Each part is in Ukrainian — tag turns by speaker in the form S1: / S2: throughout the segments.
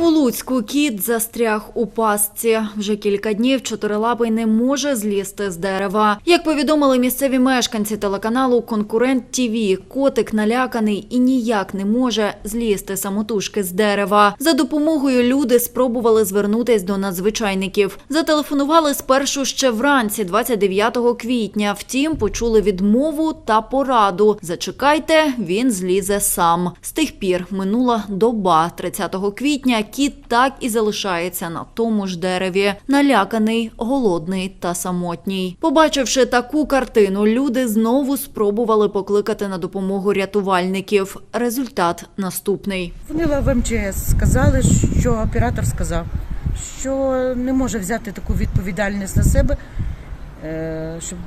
S1: У Луцьку кіт застряг у пастці. Вже кілька днів чотирилапий не може злізти з дерева. Як повідомили місцеві мешканці телеканалу Конкурент ТІВІ, котик наляканий і ніяк не може злізти самотужки з дерева. За допомогою люди спробували звернутись до надзвичайників. Зателефонували спершу ще вранці, 29 квітня. Втім, почули відмову та пораду. Зачекайте, він злізе сам. З тих пір минула доба 30 квітня. Кіт так і залишається на тому ж дереві, наляканий, голодний та самотній. Побачивши таку картину, люди знову спробували покликати на допомогу рятувальників. Результат наступний.
S2: Дзвонила в МЧС, сказали, що оператор сказав, що не може взяти таку відповідальність на себе, щоб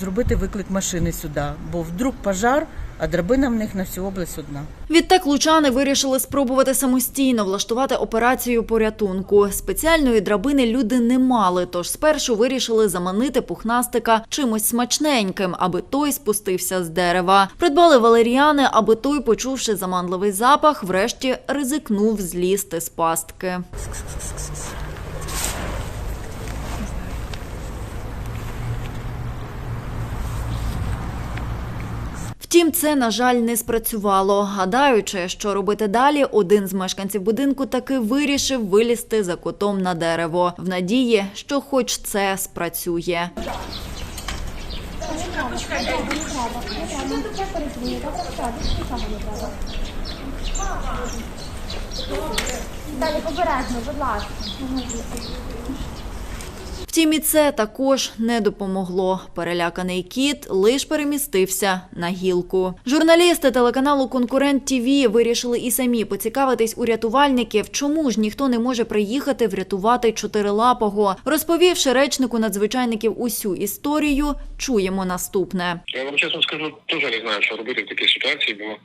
S2: зробити виклик машини сюди, бо вдруг пожар, а драбина в них на всю область одна.
S1: Відтак лучани вирішили спробувати самостійно влаштувати операцію порятунку. Спеціальної драбини люди не мали, тож спершу вирішили заманити пухнастика чимось смачненьким, аби той спустився з дерева. Придбали валеріани, аби той, почувши заманливий запах, врешті ризикнув злізти з пастки. Втім, це, на жаль, не спрацювало. Гадаючи, що робити далі, один з мешканців будинку таки вирішив вилізти за котом на дерево в надії, що хоч це спрацює.
S3: Далі обережно, будь ласка.
S1: Втім, і це також не допомогло. Переляканий кіт лиш перемістився на гілку. Журналісти телеканалу Конкурент ТІВІ вирішили і самі поцікавитись у рятувальників, чому ж ніхто не може приїхати врятувати чотирилапого. Розповівши речнику надзвичайників усю історію, чуємо наступне.
S4: Я вам чесно скажу, теж не знаю, що робити в такій ситуації, бо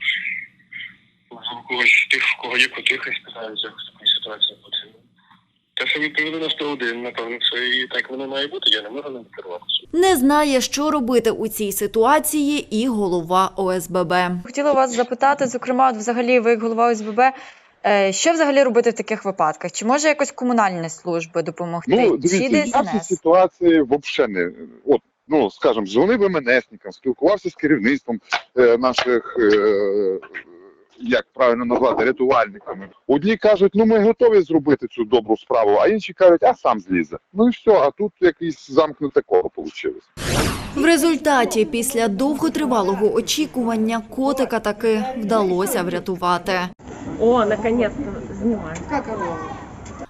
S4: когось тих, в кого є коти, хай спитаються, в такій ситуації бути. Що на 101, напевно, це і так воно має бути, я не можу ним керуватися.
S1: Не знає, що робити у цій ситуації, і голова ОСББ.
S5: Хотіла вас запитати, зокрема, от взагалі, ви як голова ОСББ, е, що взагалі робити в таких випадках? Чи може якось комунальні служби допомогти?
S6: Ну, дивіться, я в цій ситуації взагалі не. От, ну, скажімо, дзвонив МНСникам, спілкувався з керівництвом е, наших, е, як правильно назвати, рятувальниками. Одні кажуть, ну ми готові зробити цю добру справу, а інші кажуть, а сам злізе. Ну і все, а тут якийсь замкнуте коло вийшло.
S1: В результаті, після довготривалого очікування, котика таки вдалося врятувати.
S7: О, наконец-то снимаем.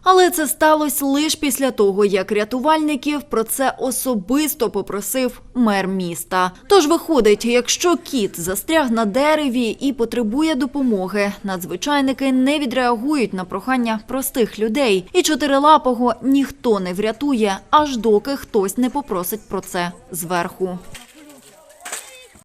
S1: Але це сталося лише після того, як рятувальників про це особисто попросив мер міста. Тож виходить, якщо кіт застряг на дереві і потребує допомоги, надзвичайники не відреагують на прохання простих людей, і чотирилапого ніхто не врятує, аж доки хтось не попросить про це зверху.